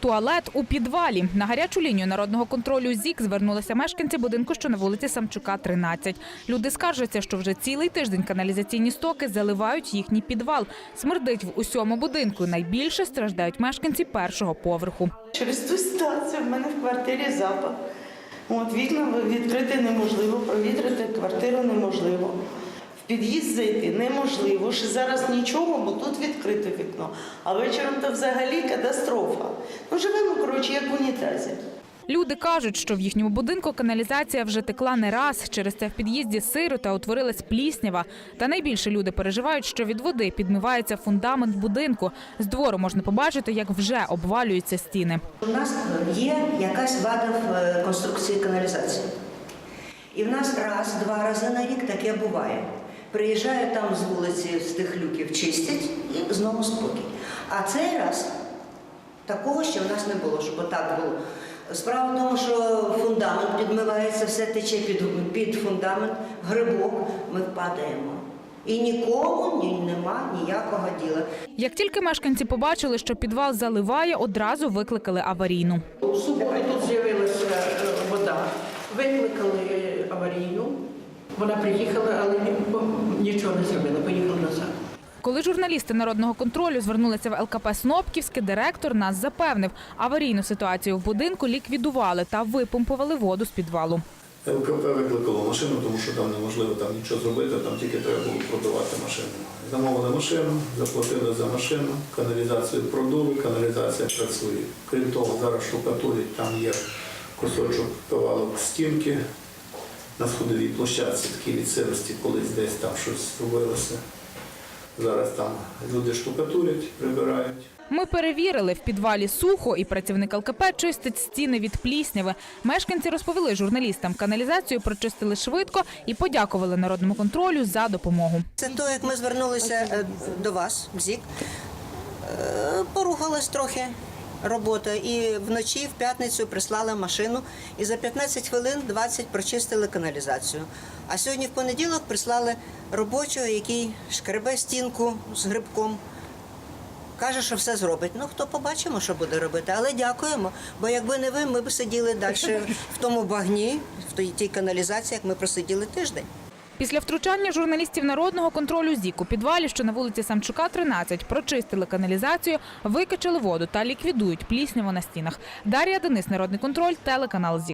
Туалет у підвалі. На гарячу лінію народного контролю ЗІК звернулися мешканці будинку, що на вулиці Самчука, 13. Люди скаржаться, що вже цілий тиждень каналізаційні стоки заливають їхній підвал. Смердить в усьому будинку. Найбільше страждають мешканці першого поверху. Через ту ситуацію в мене в квартирі запах. От, вікна відкрити неможливо, провітрити квартиру неможливо. Під'їзд зайти неможливо. Ще зараз нічого, бо тут відкрите вікно. А вечором то взагалі катастрофа. Ну, живемо, коротше, як в унітазі. Люди кажуть, що в їхньому будинку каналізація вже текла не раз. Через це в під'їзді сиро та утворилась пліснява. Та найбільше люди переживають, що від води підмивається фундамент будинку. З двору можна побачити, як вже обвалюються стіни. У нас є якась вада в е, конструкції каналізації. І в нас раз-два рази на рік таке буває. Приїжджають там з вулиці, з тих люків, чистять і знову спокій. А цей раз такого ще в нас не було, щоб отак було. Справа в тому, що фундамент підмивається, все тече під, під фундамент, грибок, ми впадаємо. І нікому ні, нема ніякого діла. Як тільки мешканці побачили, що підвал заливає, одразу викликали аварійну. У суботу тут з'явилася е, вода, викликали е, аварійну. Вона приїхала, але нічого не зробила, поїхала назад. Коли журналісти народного контролю звернулися в ЛКП Снопківське, директор нас запевнив, аварійну ситуацію в будинку ліквідували та випомпували воду з підвалу. ЛКП викликало машину, тому що там неможливо там нічого зробити, там тільки треба було продавати машину. Замовили машину, заплатили за машину, каналізацію продули, каналізація працює. Крім того, зараз штукатурять, там є кусочок кавалок стінки на сходовій площадці, такі від сирості, колись десь там щось зробилося. Зараз там люди штукатурять, прибирають. Ми перевірили, в підвалі сухо, і працівник ЛКП чистить стіни від плісняви. Мешканці розповіли журналістам, каналізацію прочистили швидко і подякували народному контролю за допомогу. Це то, як ми звернулися е, до вас, в ЗІК, е, порухалась трохи робота. І вночі, в п'ятницю, прислали машину, і за 15 хвилин 20 прочистили каналізацію. А сьогодні в понеділок прислали робочого, який шкребе стінку з грибком. Каже, що все зробить. Ну, хто побачимо, що буде робити, але дякуємо. Бо якби не ви, ми б сиділи далі в тому багні, в тій- каналізації, як ми просиділи тиждень. Після втручання журналістів народного контролю ЗІК у підвалі, що на вулиці Самчука, 13, прочистили каналізацію, викачали воду та ліквідують плісняву на стінах. Дар'я Денис, народний контроль, телеканал ЗІК.